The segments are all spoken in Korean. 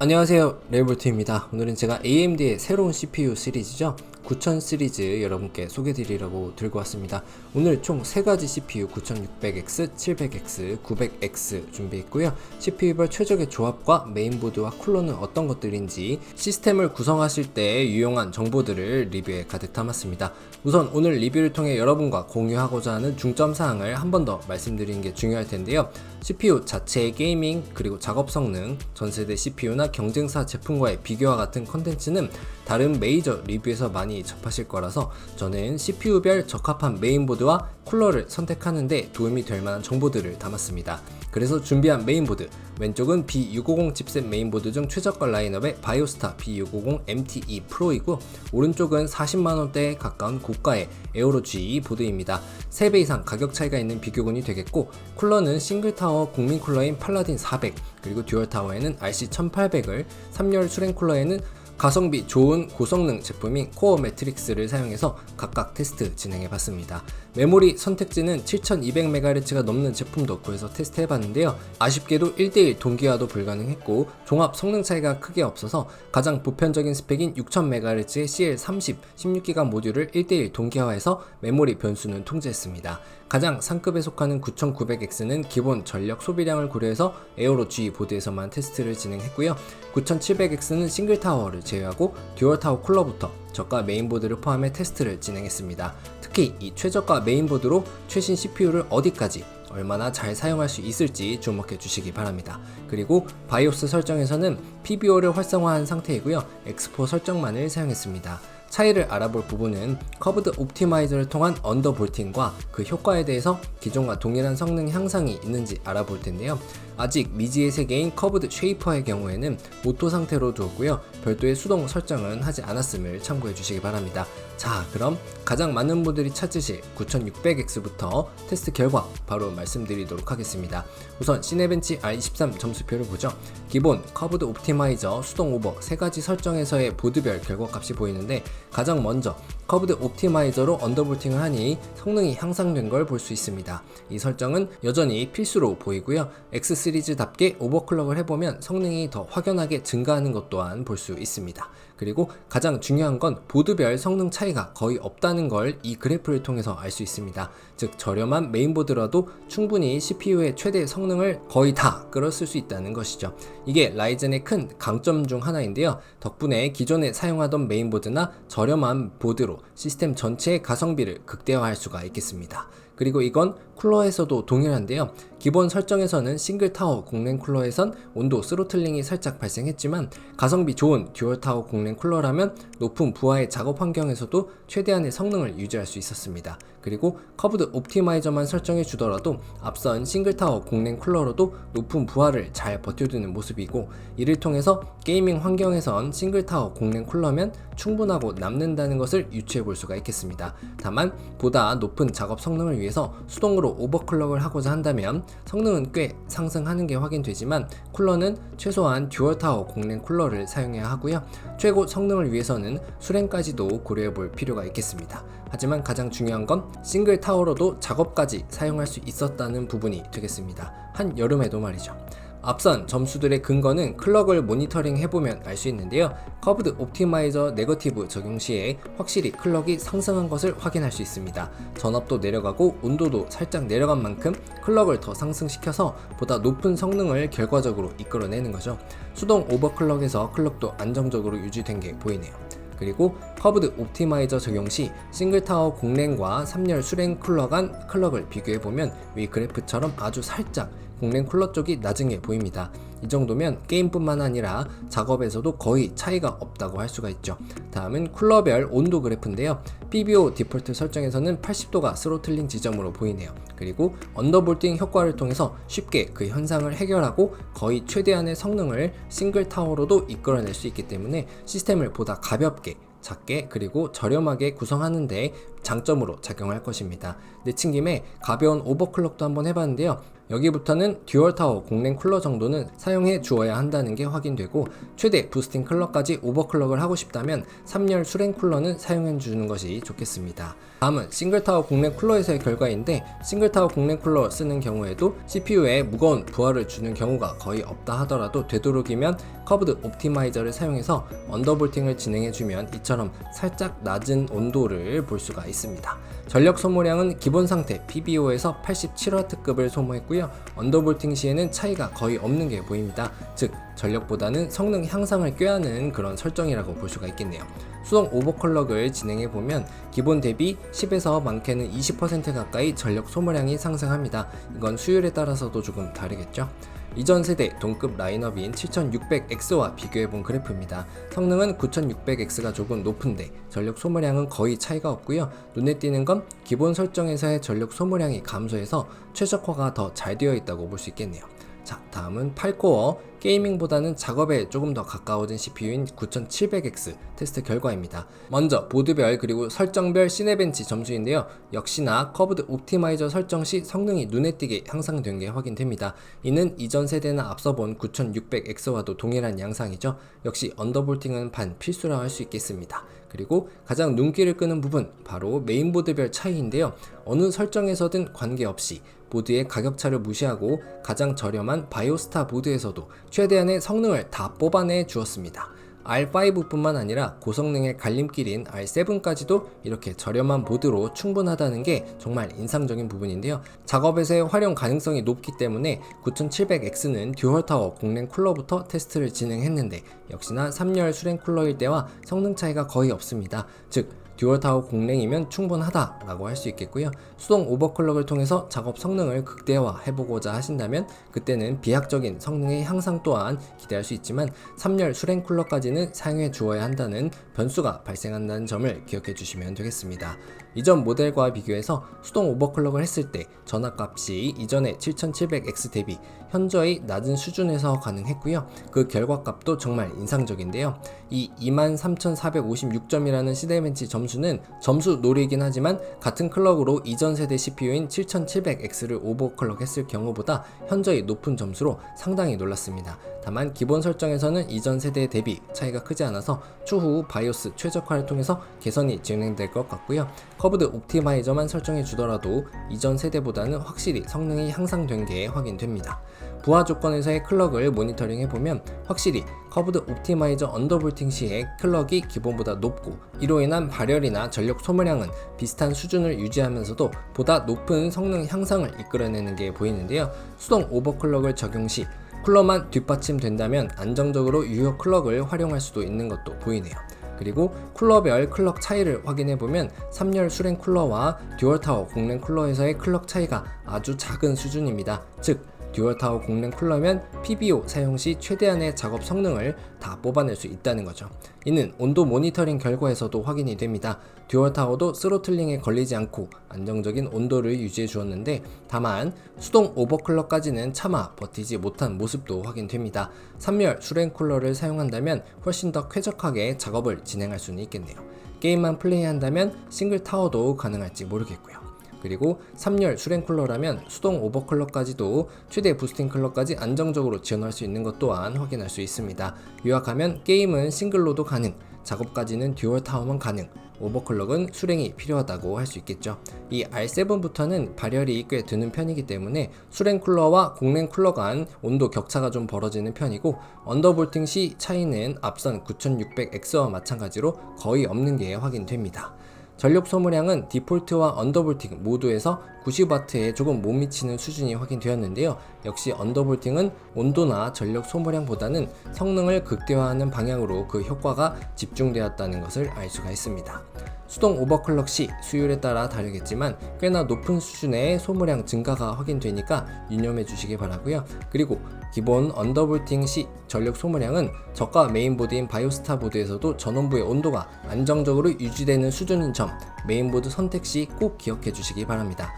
안녕하세요. 레이볼트입니다. 오늘은 제가 AMD의 새로운 CPU 시리즈죠. 9000 시리즈 여러분께 소개드리려고 들고 왔습니다. 오늘 총 3가지 CPU 9600X, 700X, 900X 준비했고요. CPU별 최적의 조합과 메인보드와 쿨러는 어떤 것들인지 시스템을 구성하실 때 유용한 정보들을 리뷰에 가득 담았습니다. 우선 오늘 리뷰를 통해 여러분과 공유하고자 하는 중점 사항을 한 번 더 말씀드리는 게 중요할 텐데요 CPU 자체의 게이밍 그리고 작업 성능, 전세대 CPU나 경쟁사 제품과의 비교와 같은 컨텐츠는 다른 메이저 리뷰에서 많이 접하실 거라서 저는 CPU별 적합한 메인보드와 쿨러를 선택하는데 도움이 될 만한 정보들을 담았습니다. 그래서 준비한 메인보드 왼쪽은 B650 칩셋 메인보드 중 최저가 라인업의 바이오스타 B650 MTE 프로이고 오른쪽은 40만원대에 가까운 고가의 에어로 G 보드입니다. 3배 이상 가격 차이가 있는 비교군이 되겠고 쿨러는 싱글 타워 국민 쿨러인 팔라딘 400 그리고 듀얼 타워에는 RC 1800을 3열 수랭 쿨러에는 가성비 좋은 고성능 제품인 코어 매트릭스를 사용해서 각각 테스트 진행해 봤습니다. 메모리 선택지는 7200MHz가 넘는 제품도 구해서 테스트 해봤는데요. 아쉽게도 1대1 동기화도 불가능했고 종합 성능 차이가 크게 없어서 가장 보편적인 스펙인 6000MHz의 CL30 16기가 모듈을 1대1 동기화해서 메모리 변수는 통제했습니다. 가장 상급에 속하는 9900X는 기본 전력 소비량을 고려해서 에어로 G 보드에서만 테스트를 진행했고요. 9700X는 싱글 타워를 제외하고 듀얼 타워 쿨러부터 저가 메인보드를 포함해 테스트를 진행했습니다. 특히 이 최저가 메인보드로 최신 CPU를 어디까지 얼마나 잘 사용할 수 있을지 주목해 주시기 바랍니다. 그리고 바이오스 설정에서는 PBO를 활성화한 상태이고요. 엑스포 설정만을 사용했습니다. 차이를 알아볼 부분은 커브드 옵티마이저를 통한 언더볼팅과 그 효과에 대해서 기존과 동일한 성능 향상이 있는지 알아볼 텐데요. 아직 미지의 세계인 커브드 쉐이퍼의 경우에는 오토 상태로 두었고요. 별도의 수동 설정은 하지 않았음을 참고해 주시기 바랍니다. 자, 그럼 가장 많은 분들이 찾으실 9600X부터 테스트 결과 바로 말씀드리도록 하겠습니다. 우선 시네벤치 R23 점수표를 보죠. 기본, 커브드 옵티마이저, 수동 오버 세 가지 설정에서의 보드별 결과값이 보이는데 가장 먼저 커브드 옵티마이저로 언더볼팅을 하니 성능이 향상된 걸 볼 수 있습니다. 이 설정은 여전히 필수로 보이고요. X 시리즈답게 오버클럭을 해보면 성능이 더 확연하게 증가하는 것 또한 볼 수 있습니다. 그리고 가장 중요한 건 보드별 성능 차이가 거의 없다는 걸 이 그래프를 통해서 알 수 있습니다. 즉 저렴한 메인보드라도 충분히 CPU의 최대 성능을 거의 다 끌어쓸 수 있다는 것이죠. 이게 라이젠의 큰 강점 중 하나인데요. 덕분에 기존에 사용하던 메인보드나 저렴한 보드로 시스템 전체의 가성비를 극대화할 수가 있겠습니다. 그리고 이건 쿨러에서도 동일한데요. 기본 설정에서는 싱글 타워 공랭 쿨러에선 온도 스로틀링이 살짝 발생했지만 가성비 좋은 듀얼 타워 공랭 쿨러라면 높은 부하의 작업 환경에서도 최대한의 성능을 유지할 수 있었습니다. 그리고 커브드 옵티마이저만 설정해 주더라도 앞선 싱글 타워 공랭 쿨러로도 높은 부하를 잘 버텨주는 모습이고 이를 통해서 게이밍 환경에선 싱글 타워 공랭 쿨러면 충분하고 남는다는 것을 유추해 볼 수가 있겠습니다. 다만 보다 높은 작업 성능을 위해서 수동으로 오버클럭을 하고자 한다면 성능은 꽤 상승하는 게 확인되지만 쿨러는 최소한 듀얼 타워 공랭 쿨러를 사용해야 하고요. 최고 성능을 위해서는 수랭까지도 고려해 볼 필요가 있겠습니다. 하지만 가장 중요한 건 싱글 타워로도 작업까지 사용할 수 있었다는 부분이 되겠습니다. 한 여름에도 말이죠. 앞선 점수들의 근거는 클럭을 모니터링 해보면 알 수 있는데요. 커브드 옵티마이저 네거티브 적용 시에 확실히 클럭이 상승한 것을 확인할 수 있습니다. 전압도 내려가고 온도도 살짝 내려간 만큼 클럭을 더 상승시켜서 보다 높은 성능을 결과적으로 이끌어내는 거죠. 수동 오버클럭에서 클럭도 안정적으로 유지된 게 보이네요. 그리고 커브드 옵티마이저 적용 시 싱글 타워 공랭과 3열 수랭 쿨러 간 클럭을 비교해 보면 위 그래프처럼 아주 살짝 공랭 쿨러 쪽이 낮은 게 보입니다. 이 정도면 게임뿐만 아니라 작업에서도 거의 차이가 없다고 할 수가 있죠. 다음은 쿨러별 온도 그래프인데요. PBO 디폴트 설정에서는 80도가 스로틀링 지점으로 보이네요. 그리고 언더볼팅 효과를 통해서 쉽게 그 현상을 해결하고 거의 최대한의 성능을 싱글 타워로도 이끌어낼 수 있기 때문에 시스템을 보다 가볍게 작게 그리고 저렴하게 구성하는데 장점으로 작용할 것입니다. 내친 김에 가벼운 오버클럭도 한번 해봤는데요. 여기부터는 듀얼 타워 공랭 쿨러 정도는 사용해 주어야 한다는 게 확인되고 최대 부스팅 클럭까지 오버클럭을 하고 싶다면 3열 수랭 쿨러는 사용해 주는 것이 좋겠습니다. 다음은 싱글 타워 공랭 쿨러에서의 결과인데 싱글 타워 공랭 쿨러 쓰는 경우에도 CPU에 무거운 부하를 주는 경우가 거의 없다 하더라도 되도록이면 커브드 옵티마이저를 사용해서 언더볼팅을 진행해주면 이처럼 살짝 낮은 온도를 볼 수가 있습니다. 전력 소모량은 기본 상태 PBO에서 87W급을 소모했고요. 언더볼팅 시에는 차이가 거의 없는 게 보입니다. 즉 전력보다는 성능 향상을 꾀하는 그런 설정이라고 볼 수가 있겠네요. 수동 오버클럭을 진행해 보면 기본 대비 10에서 많게는 20% 가까이 전력 소모량이 상승합니다. 이건 수율에 따라서도 조금 다르겠죠. 이전 세대 동급 라인업인 7600X와 비교해본 그래프입니다. 성능은 9600X가 조금 높은데 전력 소모량은 거의 차이가 없고요. 눈에 띄는 건 기본 설정에서의 전력 소모량이 감소해서 최적화가 더 잘 되어 있다고 볼 수 있겠네요. 자, 다음은 8코어 게이밍보다는 작업에 조금 더 가까워진 CPU인 9700X 테스트 결과입니다. 먼저 보드별 그리고 설정별 시네벤치 점수인데요. 역시나 커브드 옵티마이저 설정 시 성능이 눈에 띄게 향상된 게 확인됩니다. 이는 이전 세대나 앞서 본 9600X와도 동일한 양상이죠. 역시 언더볼팅은 반 필수라 할 수 있겠습니다. 그리고 가장 눈길을 끄는 부분 바로 메인보드별 차이인데요. 어느 설정에서든 관계없이 보드의 가격차를 무시하고 가장 저렴한 바이오스타 보드에서도 최대한의 성능을 다 뽑아내 주었습니다. R5뿐만 아니라 고성능의 갈림길인 R7까지도 이렇게 저렴한 보드로 충분하다는 게 정말 인상적인 부분인데요. 작업에서의 활용 가능성이 높기 때문에 9700X는 듀얼타워 공랭 쿨러부터 테스트를 진행했는데 역시나 3열 수랭 쿨러일 때와 성능 차이가 거의 없습니다. 즉 듀얼타워 공랭이면 충분하다라고 할 수 있겠고요. 수동 오버클럭을 통해서 작업 성능을 극대화해보고자 하신다면 그때는 비약적인 성능의 향상 또한 기대할 수 있지만 3열 수랭 쿨러까지는 사용해 주어야 한다는 변수가 발생한다는 점을 기억해 주시면 되겠습니다. 이전 모델과 비교해서 수동 오버클럭을 했을 때 전압값이 이전의 7700X 대비 현저히 낮은 수준에서 가능했고요. 그 결과값도 정말 인상적인데요. 이 23,456점이라는 시대벤치 점수는 점수 놀이긴 하지만 같은 클럭으로 이전 세대 CPU인 7700X를 오버클럭 했을 경우보다 현저히 높은 점수로 상당히 놀랐습니다. 다만 기본 설정에서는 이전 세대 대비 차이가 크지 않아서 추후 바이오스 최적화를 통해서 개선이 진행될 것 같고요. 커브드 옵티마이저만 설정해 주더라도 이전 세대보다는 확실히 성능이 향상된 게 확인됩니다. 부하 조건에서의 클럭을 모니터링 해보면 확실히 커브드 옵티마이저 언더볼팅 시에 클럭이 기본보다 높고 이로 인한 발열이나 전력 소모량은 비슷한 수준을 유지하면서도 보다 높은 성능 향상을 이끌어내는 게 보이는데요. 수동 오버클럭을 적용 시 쿨러만 뒷받침된다면 안정적으로 유효 클럭을 활용할 수도 있는 것도 보이네요. 그리고 쿨러별 클럭 차이를 확인해 보면 3열 수랭 쿨러와 듀얼타워 공랭 쿨러에서의 클럭 차이가 아주 작은 수준입니다. 즉 듀얼타워 공랭 쿨러면 PBO 사용 시 최대한의 작업 성능을 다 뽑아낼 수 있다는 거죠. 이는 온도 모니터링 결과에서도 확인이 됩니다. 듀얼타워도 스로틀링에 걸리지 않고 안정적인 온도를 유지해 주었는데 다만 수동 오버클럭까지는 차마 버티지 못한 모습도 확인됩니다. 3열 수랭 쿨러를 사용한다면 훨씬 더 쾌적하게 작업을 진행할 수는 있겠네요. 게임만 플레이한다면 싱글 타워도 가능할지 모르겠고요. 그리고 3열 수랭 쿨러라면 수동 오버클럭까지도 최대 부스팅 클럭까지 안정적으로 지원할 수 있는 것 또한 확인할 수 있습니다. 요약하면 게임은 싱글로도 가능, 작업까지는 듀얼 타워만 가능, 오버클럭은 수랭이 필요하다고 할 수 있겠죠. 이 R7부터는 발열이 꽤 드는 편이기 때문에 수랭 쿨러와 공랭 쿨러 간 온도 격차가 좀 벌어지는 편이고 언더볼팅 시 차이는 앞선 9600X와 마찬가지로 거의 없는 게 확인됩니다. 전력 소모량은 디폴트와 언더볼팅 모두에서 90W에 조금 못 미치는 수준이 확인되었는데요. 역시 언더볼팅은 온도나 전력 소모량보다는 성능을 극대화하는 방향으로 그 효과가 집중되었다는 것을 알 수가 있습니다. 수동 오버클럭 시 수율에 따라 다르겠지만 꽤나 높은 수준의 소모량 증가가 확인되니까 유념해 주시기 바라고요. 그리고 기본 언더볼팅 시 전력 소모량은 저가 메인보드인 바이오스타 보드에서도 전원부의 온도가 안정적으로 유지되는 수준인 점 메인보드 선택 시 꼭 기억해 주시기 바랍니다.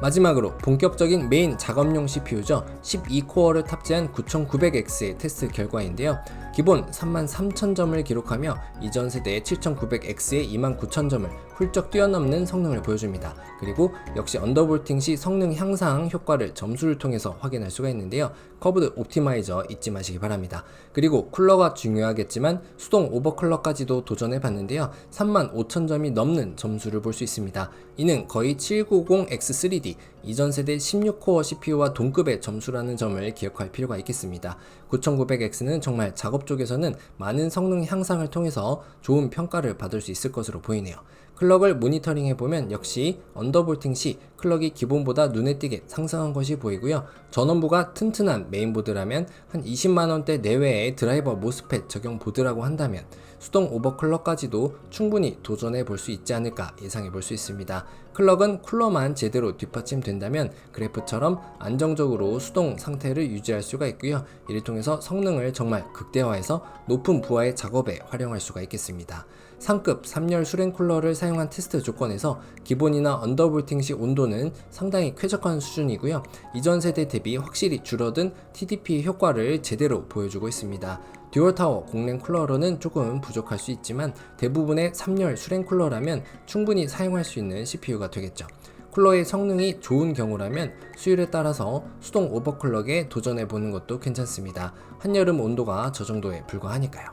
마지막으로 본격적인 메인 작업용 CPU죠. 12코어를 탑재한 9900X의 테스트 결과인데요. 기본 33,000점을 기록하며 이전 세대의 7900X의 29,000점을 훌쩍 뛰어넘는 성능을 보여줍니다. 그리고 역시 언더볼팅 시 성능 향상 효과를 점수를 통해서 확인할 수가 있는데요. 커브드 옵티마이저 잊지 마시기 바랍니다. 그리고 쿨러가 중요하겠지만 수동 오버클럭까지도 도전해 봤는데요. 35,000점이 넘는 점수를 볼 수 있습니다. 이는 거의 790X3D 이전 세대 16코어 CPU와 동급의 점수라는 점을 기억할 필요가 있겠습니다. 9900X는 정말 작업 쪽에서는 많은 성능 향상을 통해서 좋은 평가를 받을 수 있을 것으로 보이네요. 클럭을 모니터링 해보면 역시 언더볼팅 시 클럭이 기본보다 눈에 띄게 상승한 것이 보이고요. 전원부가 튼튼한 메인보드라면 한 20만원대 내외의 드라이버 모스펫 적용 보드라고 한다면 수동 오버클럭까지도 충분히 도전해 볼 수 있지 않을까 예상해 볼 수 있습니다. 클럭은 쿨러만 제대로 뒷받침된다면 그래프처럼 안정적으로 수동 상태를 유지할 수가 있고요. 이를 통해서 성능을 정말 극대화해서 높은 부하의 작업에 활용할 수가 있겠습니다. 상급 3열 수랭 쿨러를 사용한 테스트 조건에서 기본이나 언더볼팅 시 온도는 상당히 쾌적한 수준이고요. 이전 세대 대비 확실히 줄어든 TDP 효과를 제대로 보여주고 있습니다. 듀얼타워 공랭 쿨러로는 조금 부족할 수 있지만 대부분의 3열 수랭 쿨러라면 충분히 사용할 수 있는 CPU가 되겠죠. 쿨러의 성능이 좋은 경우라면 수율에 따라서 수동 오버클럭에 도전해 보는 것도 괜찮습니다. 한여름 온도가 저 정도에 불과하니까요.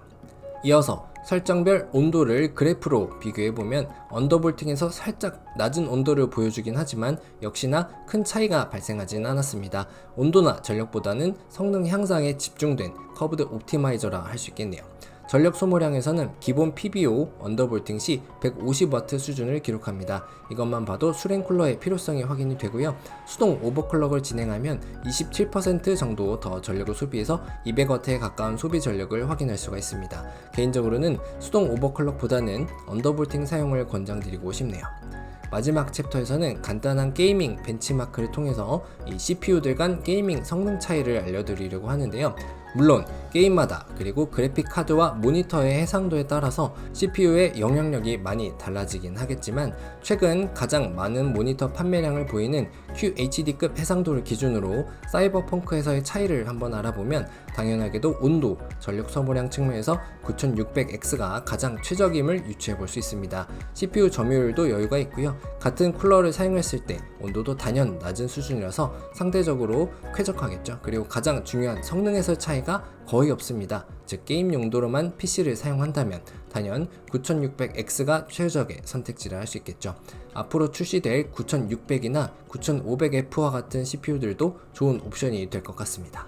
이어서 설정별 온도를 그래프로 비교해보면 언더볼팅에서 살짝 낮은 온도를 보여주긴 하지만 역시나 큰 차이가 발생하진 않았습니다. 온도나 전력보다는 성능 향상에 집중된 커브드 옵티마이저라 할 수 있겠네요. 전력 소모량에서는 기본 PBO 언더볼팅 시 150W 수준을 기록합니다. 이것만 봐도 수랭 쿨러의 필요성이 확인이 되고요. 수동 오버클럭을 진행하면 27% 정도 더 전력을 소비해서 200W에 가까운 소비 전력을 확인할 수가 있습니다. 개인적으로는 수동 오버클럭보다는 언더볼팅 사용을 권장드리고 싶네요. 마지막 챕터에서는 간단한 게이밍 벤치마크를 통해서 이 CPU들 간 게이밍 성능 차이를 알려드리려고 하는데요. 물론 게임마다 그리고 그래픽 카드와 모니터의 해상도에 따라서 CPU의 영향력이 많이 달라지긴 하겠지만 최근 가장 많은 모니터 판매량을 보이는 QHD급 해상도를 기준으로 사이버펑크에서의 차이를 한번 알아보면 당연하게도 온도, 전력 소모량 측면에서 9600X가 가장 최적임을 유추해 볼 수 있습니다. CPU 점유율도 여유가 있고요. 같은 쿨러를 사용했을 때 온도도 단연 낮은 수준이라서 상대적으로 쾌적하겠죠. 그리고 가장 중요한 성능에서 차이가 거의 없습니다. 즉 게임 용도로만 PC를 사용한다면 단연 9600X가 최적의 선택지를 할수 있겠죠. 앞으로 출시될 9600이나 9500F와 같은 CPU들도 좋은 옵션이 될 것 같습니다.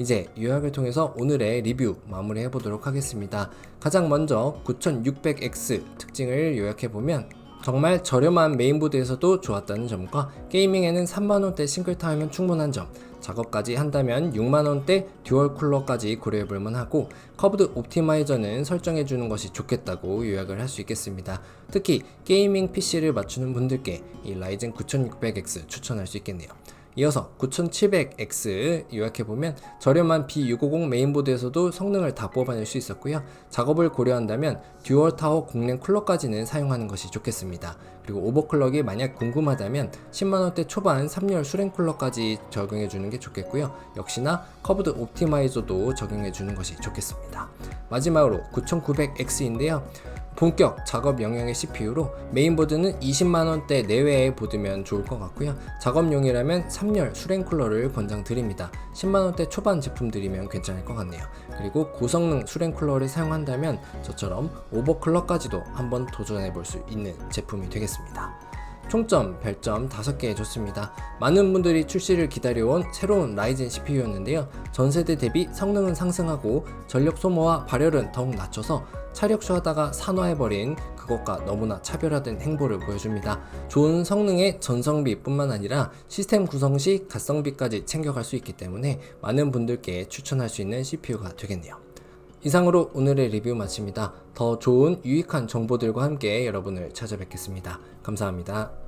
이제 요약을 통해서 오늘의 리뷰 마무리해 보도록 하겠습니다. 가장 먼저 9600X 특징을 요약해 보면 정말 저렴한 메인보드에서도 좋았다는 점과 게이밍에는 3만원대 싱글타임은 충분한 점 작업까지 한다면 6만원대 듀얼 쿨러까지 고려해볼 만 하고 커브드 옵티마이저는 설정해주는 것이 좋겠다고 요약을 할 수 있겠습니다. 특히 게이밍 PC를 맞추는 분들께 이 라이젠 9600X 추천할 수 있겠네요. 이어서 9700X 요약해보면 저렴한 B650 메인보드에서도 성능을 다 뽑아낼 수 있었고요. 작업을 고려한다면 듀얼 타워 공랭 쿨러까지는 사용하는 것이 좋겠습니다. 그리고 오버클럭이 만약 궁금하다면 10만원대 초반 3열 수랭 쿨러까지 적용해주는 게 좋겠고요. 역시나 커브드 옵티마이저도 적용해주는 것이 좋겠습니다. 마지막으로 9900X인데요. 본격 작업 영역의 CPU로 메인보드는 20만원대 내외에 보드면 좋을 것 같고요. 작업용이라면 3열 수랭 쿨러를 권장드립니다. 10만원대 초반 제품들이면 괜찮을 것 같네요. 그리고 고성능 수랭 쿨러를 사용한다면 저처럼 오버클럭까지도 한번 도전해 볼 수 있는 제품이 되겠습니다. 총점, 별점 5개 줬습니다. 많은 분들이 출시를 기다려온 새로운 라이젠 CPU였는데요. 전세대 대비 성능은 상승하고 전력 소모와 발열은 더욱 낮춰서 차력쇼하다가 산화해버린 그것과 너무나 차별화된 행보를 보여줍니다. 좋은 성능의 전성비뿐만 아니라 시스템 구성 시 가성비까지 챙겨갈 수 있기 때문에 많은 분들께 추천할 수 있는 CPU가 되겠네요. 이상으로 오늘의 리뷰 마칩니다. 더 좋은 유익한 정보들과 함께 여러분을 찾아뵙겠습니다. 감사합니다.